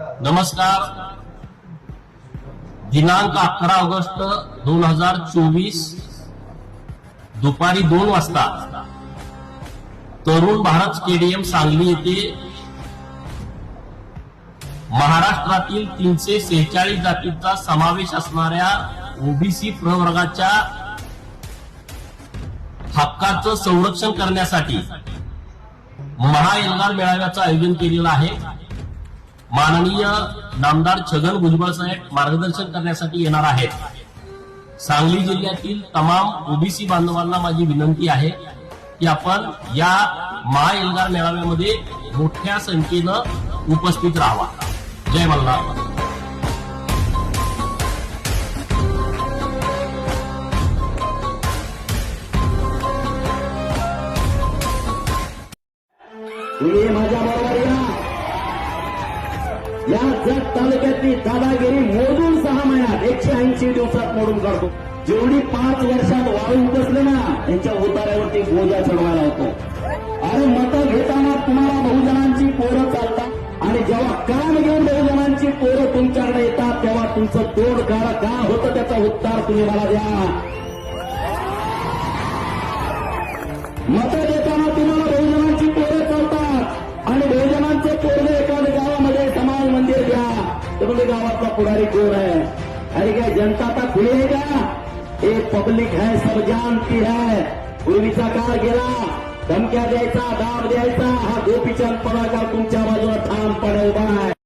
नमस्कार. दिनांक अकरा ऑगस्ट दोन हजार चोवीस दुपारी दोन वाजता तरुण भारत स्टेडियम सांगली येथे महाराष्ट्रातील तीनशे सेहेचाळीस जातींचा समावेश असणाऱ्या ओबीसी प्रवर्गाच्या हक्काचं संरक्षण करण्यासाठी महाएल्गार मेळाव्याचं आयोजन केलेलं आहे. माननीय नामदार छगन भुजबळ साहेब मार्गदर्शन करण्यासाठी येणार आहेत. सांगली जिल्ह्यातील तमाम ओबीसी बांधवांना माझी विनंती आहे की आपण या महाएल्गार मेळाव्यामध्ये मोठ्या संख्येनं उपस्थित राहावा. जय मल्हार माझ्या बरोबर या जत तालुक्यातली दादागिरी मोजून सहा महिन्यात एकशे ऐंशी दिवसात मोडून काढतो. जेवढी पाच वर्षात वाळू उपसले ना त्यांच्या उतारावरती गोजा चढवायला होतो. अरे मतं घेताना तुम्हाला बहुजनांची पोरं चालतात आणि जेव्हा काम घेऊन बहुजनांची पोरं तुमच्याकडे येतात तेव्हा तुमचं तोड काळ का होतं त्याचा उत्तर तुम्ही मला द्या. मत म्हणजे गावातला पुढारी कोण आहे अरे क्या जनता तक खुलेगा? ये पब्लिक है, सब जानती है। पूर्वीचा काळ गेला धमक्या द्यायचा दाब द्यायचा हा, गोपीचंद का तुमच्या बाजूला ठामपणे उभा आहे